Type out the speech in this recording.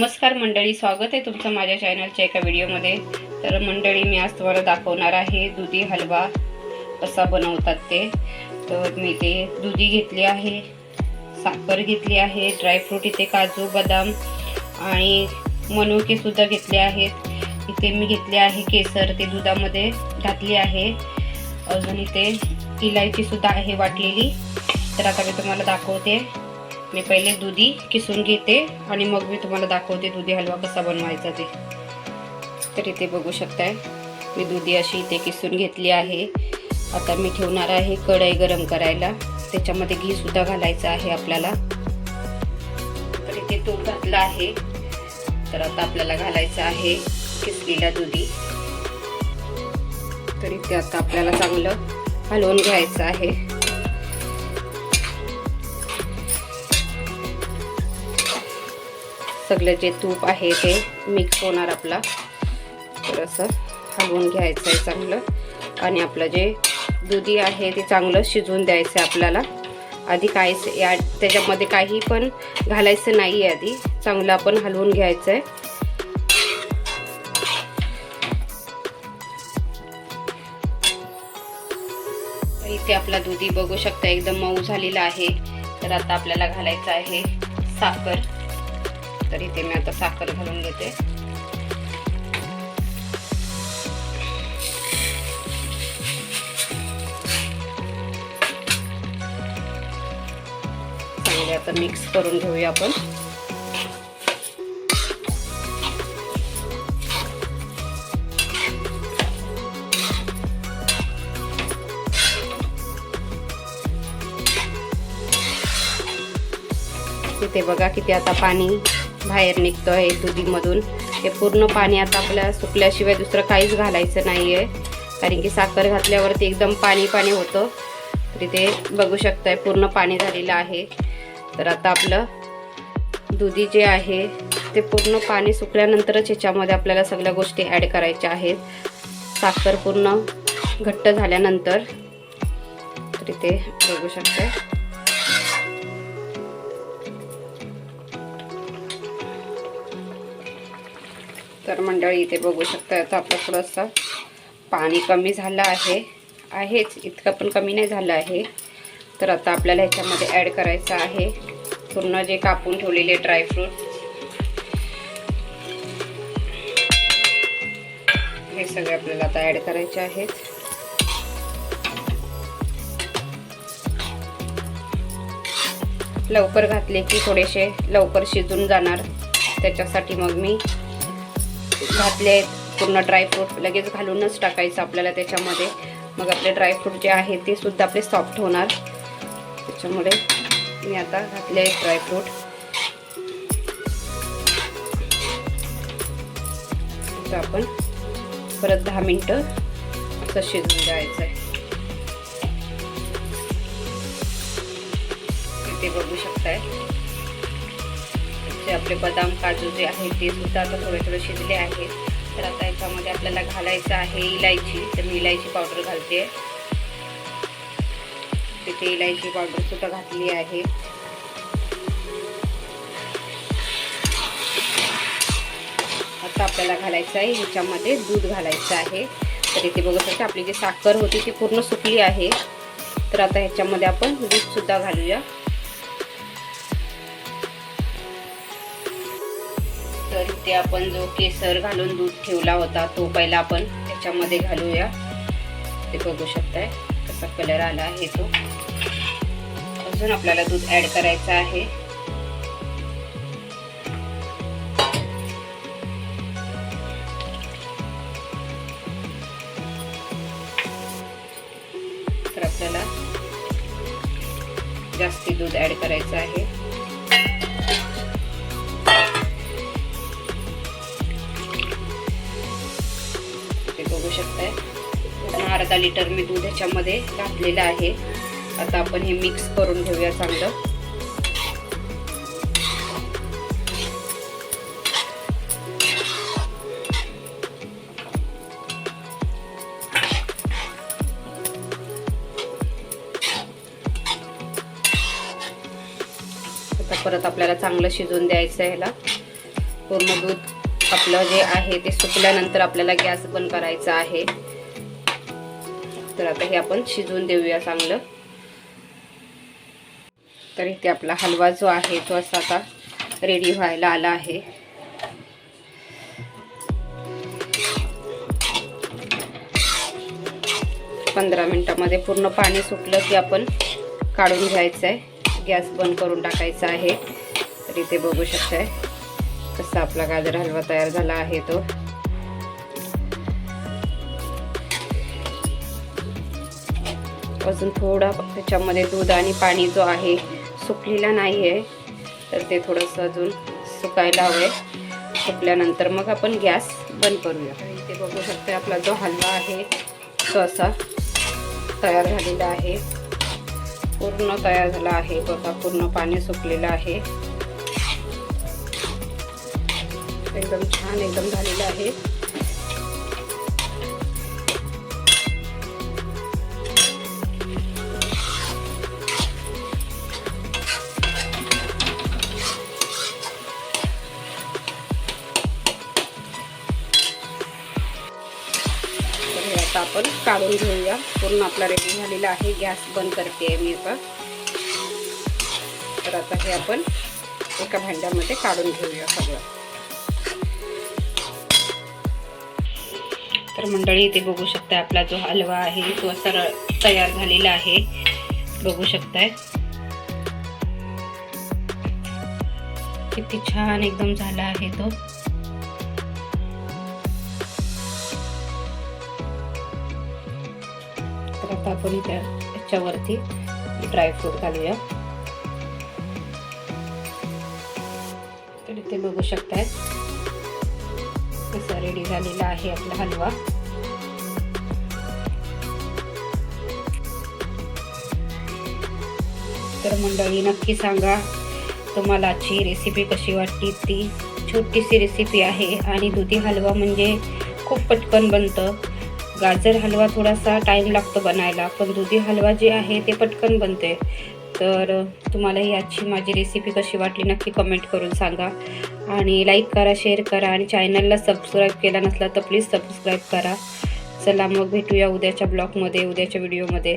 नमस्कार मंडळी स्वागत आहे तुमचं माझ्या चॅनलच्या एका व्हिडिओमध्ये तर मंडळी मी आज तुम्हाला दाखवणार आहे दुधी हलवा कसा बनवतात ते. तर मी ते दुधी घेतली आहे साखर घेतली आहे ड्रायफ्रूट इथे काजू बदाम आणि मनुकेसुद्धा घेतले आहेत. इथे मी घेतले आहे केसर ते दुधामध्ये घातली आहे. अजून इथे इलायचीसुद्धा आहे वाटलेली. तर आता मी तुम्हाला दाखवते. मी पहिले दुधी किसून घेते आणि मग मी तुम्हाला दाखवते दुधी हलवा कसा बनवायचा ते. तर इथे बघू शकताय. मी दुधी अशी इथे किसून घेतली आहे. आता मी ठेवणार आहे कढई गरम करायला. त्याच्यामध्ये घी सुद्धा घालायचं आहे आपल्याला. तर इथे तूप घातलं आहे. तर आता आपल्याला घालायचं आहे किसलेला दुधी. तर इथे आता आपल्याला चांगलं हलवून घ्यायचं आहे. सगळं जे तूप आहे ते मिक्स होणार आपला. तर असं हलवून घ्यायचं आहे चांगलं. आणि आपलं जे दुधी आहे ते चांगलं शिजवून द्यायचं आहे आपल्याला. आधी काहीच या त्याच्यामध्ये काही पण घालायचं नाही आहे आधी. चांगलं आपण हलवून घ्यायचं आहे इथे आपला दुधी बघू शकता एकदम मऊ झालेला आहे. तर आता आपल्याला घालायचं आहे साखर. तर इथे मी आता साखर घालून घेते. चांगले आता मिक्स करून घेऊया आपण. तिथे बघा किती आता पाणी बाहेर निघतो आहे दुधीमधून. ते पूर्ण पाणी आता आपल्या सुकल्याशिवाय दुसरं काहीच घालायचं नाही आहे कारण की साखर घातल्यावरती एकदम पाणी पाणी होतं. तरी ते बघू शकताय पूर्ण पाणी झालेलं आहे. तर आता आपलं दुधी जे आहे ते पूर्ण पाणी सुकल्यानंतरच ह्याच्यामध्ये आपल्याला सगळ्या गोष्टी ॲड करायच्या आहेत. साखर पूर्ण घट्ट झाल्यानंतर तरी ते बघू शकताय. तर मंडळी इथे बघू शकता आता आपलं थोडंसं पाणी कमी झालं आहे. आहेच इतकं पण कमी नाही झालं आहे. तर आता आपल्याला ह्याच्यामध्ये ॲड करायचं आहे. पूर्ण जे कापून ठेवलेले ड्रायफ्रूट हे सगळे आपल्याला आता ॲड करायचे आहेत. लवकर घातले की थोडेसे लवकर शिजून जाणार. त्याच्यासाठी मग मी घातले आहेत पूर्ण ड्रायफ्रूट लगेच घालूनच टाकायचं आपल्याला त्याच्यामध्ये. मग आपले ड्रायफ्रूट जे आहे ते सुद्धा आपले सॉफ्ट होणार. त्याच्यामुळे मी आता घातले आहेत ड्रायफ्रूट आपण परत दहा मिनटं असं शिजवून द्यायचं आहे. ते बघू शकताय. जे आपले बदाम काजू जे आहे ते सुद्धा आता थोडे थोडे शिजले आहेत. तर आता याच्यामध्ये आपल्याला घालायचं आहे इलायची. तर मी इलायची पावडर घालते. तिथे इलायची पावडर सुद्धा घातली आहे. आता आपल्याला घालायचं आहे. ह्याच्यामध्ये दूध घालायचं आहे. तर इथे बघत शकता आपली जी साखर होती ती पूर्ण सुकली आहे. तर आता ह्याच्यामध्ये आपण दूधसुद्धा घालूया. तर इथे आपण जो केसर घालून दूध ठेवला होता तो पहिला आपण त्याच्यामध्ये घालूया. ते बघू शकताय कसा कलर आला आहे तो. अजून आपल्याला दूध ऍड करायचं आहे. तर आपल्याला जास्ती दूध ऍड करायचं आहे. लिटर मी दूध ह्याच्यामध्ये घातलेलं आहे. आता आपण हे मिक्स करून घेऊया चांगलं. आता परत आपल्याला चांगलं शिजवून द्यायचं ह्याला. पूर्ण दूध आपलं जे आहे ते सुकल्यानंतर आपल्याला गॅस बंद करायचा आहे. तर आता हे आपण शिजवून देऊया चांगलं. तर इथे आपला हलवा जो आहे तो असा आता रेडी व्हायला आला आहे. पंधरा मिनटामध्ये पूर्ण पाणी सुटलं की आपण काढून घ्यायचं आहे गॅस बंद करून टाकायचा आहे. तर इथे बघू शकताय कसा आपला गाजर हलवा तयार झाला आहे तो. अजून थोडा त्याच्यामध्ये दूध आणि पाणी जो आहे सुकलेला नाही आहे तर ते थोडंसं अजून सुकायला हवं आहे सुकल्यानंतर मग आपण गॅस बंद करूया. इथे बघू शकते आपला जो हलवा आहे तो असा तयार झालेला आहे. पूर्ण तयार झाला आहे. बघा पूर्ण पाणी सुकलेलं आहे. एकदम छान एकदम झालेलं आहे. आता आपण काढून घेऊया. पूर्ण आपला रेडी झालेला आहे. गॅस बंद करते आहे मी आता. तर आता हे आपण एका भांड्यामध्ये काढून घेऊया सगळं. तर मंडळी इथे बघू शकता आपला जो हलवा आहे तो असा तयार झालेला आहे. बघू शकताय. किती छान एकदम झाला आहे तो. आता आपण त्या ह्याच्यावरती ड्रायफ्रूट घालूया. तर इथे बघू शकताय कसा रेडी झालेला आहे आपला हलवा. तर मंडळी नक्की सांगा तुम्हाला ची रेसिपी कशी वाटली? ती छोटीशी रेसिपी आहे आणि दुधी हलवा म्हणजे खूप पटकन बनतं. गाजर हलवा थोडासा टाईम लागतो बनायला. पण दुधी हलवा जे आहे ते पटकन बनते तर तुम्हाला ही आजची माझी रेसिपी कशी वाटली नक्की कमेंट करून सांगा. आणि लाईक करा शेअर करा आणि चॅनलला सबस्क्राईब केला नसला तर प्लीज सबस्क्राईब करा. चला मग भेटूया उद्याच्या ब्लॉगमध्ये उद्याच्या व्हिडिओमध्ये